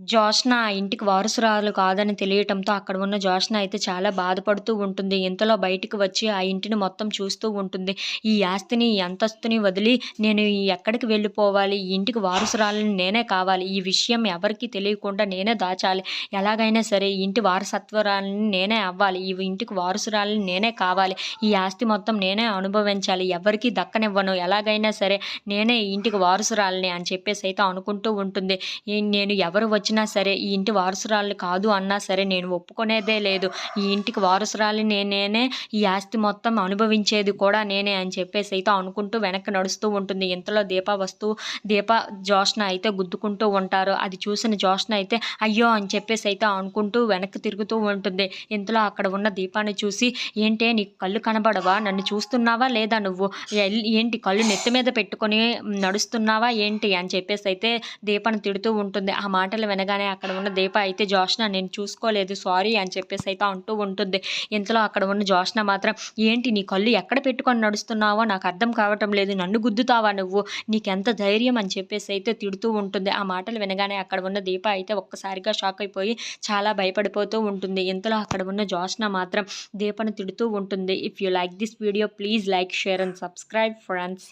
జోష్న ఆ ఇంటికి వారసురాలు కాదని తెలియటంతో అక్కడ ఉన్న జోష్న అయితే చాలా బాధపడుతూ ఉంటుంది. ఇంతలో బయటికి వచ్చి ఆ ఇంటిని మొత్తం చూస్తూ ఉంటుంది. ఈ ఆస్తిని ఈ అంతస్తుని వదిలి నేను ఎక్కడికి వెళ్ళిపోవాలి? ఈ ఇంటికి వారసురాలని నేనే కావాలి. ఈ విషయం ఎవరికీ తెలియకుండా నేనే దాచాలి. ఎలాగైనా సరే ఈ ఇంటి వారసత్వరాలని నేనే అవ్వాలి. ఈ ఇంటికి వారసురాలని నేనే కావాలి. ఈ ఆస్తి మొత్తం నేనే అనుభవించాలి. ఎవరికీ దక్కనివ్వను. ఎలాగైనా సరే నేనే ఈ ఇంటికి వారసురాలని అని చెప్పేసి అయితే అనుకుంటూ ఉంటుంది. ఈ- నేను ఎవరు వచ్చినా సరే ఈ ఇంటి వారసురాలు కాదు అన్నా సరే నేను ఒప్పుకునేదే లేదు. ఈ ఇంటికి వారసురాలి నేనే ఈ ఆస్తి మొత్తం అనుభవించేది కూడా నేనే అని చెప్పేసి అయితే అనుకుంటూ వెనక్కి నడుస్తూ ఉంటుంది. ఇంతలో దీప వస్తూ దీప జోష్న అయితే గుద్దుకుంటూ ఉంటారు. అది చూసిన జోష్న అయితే అయ్యో అని చెప్పేసి అయితే అనుకుంటూ వెనక్కి తిరుగుతూ ఉంటుంది. ఇంతలో అక్కడ ఉన్న దీపాన్ని చూసి ఏంటే నీకు కళ్ళు కనబడవా? నన్ను చూస్తున్నావా లేదా నువ్వు? ఏంటి కళ్ళు నెత్తి మీద పెట్టుకొని నడుస్తున్నావా? ఏంటి? అని చెప్పేసి అయితే దీపాన్ని తిడుతూ ఉంటుంది. ఆ మాటలు వినగానే అక్కడ ఉన్న దీప అయితే జోష్న నేను చూసుకోలేదు సారీ అని చెప్పేసి అయితే అంటూ ఉంటుంది. ఇంతలో అక్కడ ఉన్న జోష్న మాత్రం ఏంటి నీ కళ్ళు ఎక్కడ పెట్టుకొని నడుస్తున్నావో నాకు అర్థం కావటం లేదు నన్ను గుద్దుతావా నువ్వు? నీకెంత ధైర్యం అని చెప్పేసి అయితే తిడుతూ ఉంటుంది. ఆ మాటలు వినగానే అక్కడ ఉన్న దీప అయితే ఒక్కసారిగా షాక్ అయిపోయి చాలా భయపడిపోతూ ఉంటుంది. ఇంతలో అక్కడ ఉన్న జోష్న మాత్రం దీపను తిడుతూ ఉంటుంది. If you like this video please like share and subscribe friends.